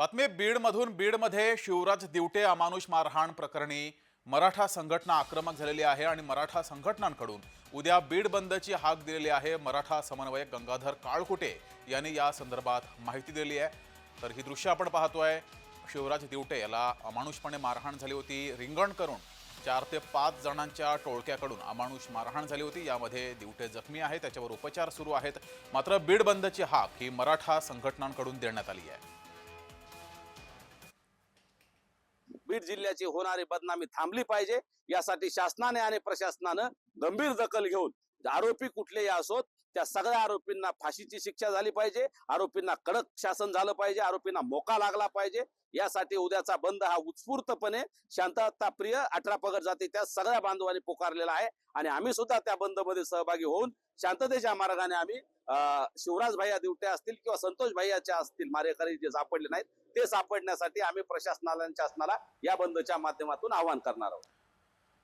बातमी बीडमधून बीडमध्ये शिवराज दिवटे अमानुष मारहाण प्रकरणी मराठा संघटना आक्रमक झालेली आहे आणि मराठा संघटनांकडून उद्या बीड बंदची हाक दिलेली आहे. मराठा समन्वयक गंगाधर काळकुटे यांनी या संदर्भात माहिती दिली आहे. तर ही दृश्य आपण पाहतोय. शिवराज दिवटे याला अमानुषपणे मारहाण झाली होती. रिंगण करून चार ते पाच जणांच्या टोळक्याकडून अमानुष मारहाण झाली होती. यामध्ये दिवटे जखमी आहे त्याच्यावर उपचार सुरू आहेत. मात्र बीड बंदची हाक ही मराठा संघटनांकडून देण्यात आली आहे. बीड जिल्ह्याची होणारी बदनामी थांबली पाहिजे. यासाठी शासनाने आणि प्रशासनानं गंभीर दखल घेऊन आरोपी कुठलेही असोत त्या सगळ्या आरोपींना फाशीची शिक्षा झाली पाहिजे. आरोपींना कडक शासन झालं पाहिजे. आरोपींना मोका लागला पाहिजे. यासाठी उद्याचा बंद हा उत्स्फूर्तपणे शांतताप्रिय अठरा पगड जाती त्या सगळ्या बांधवांनी पुकारलेला आहे. आणि आम्ही सुद्धा त्या बंदमध्ये सहभागी होऊन शांततेच्या मार्गाने आम्ही शिवराज भैया दिवट्या असतील किंवा संतोष भैयाच्या असतील मारेकरी जे सापडले नाहीत ते सापडण्यासाठी आम्ही प्रशासनाला शासनाला या बंदच्या माध्यमातून आवाहन करणार आहोत.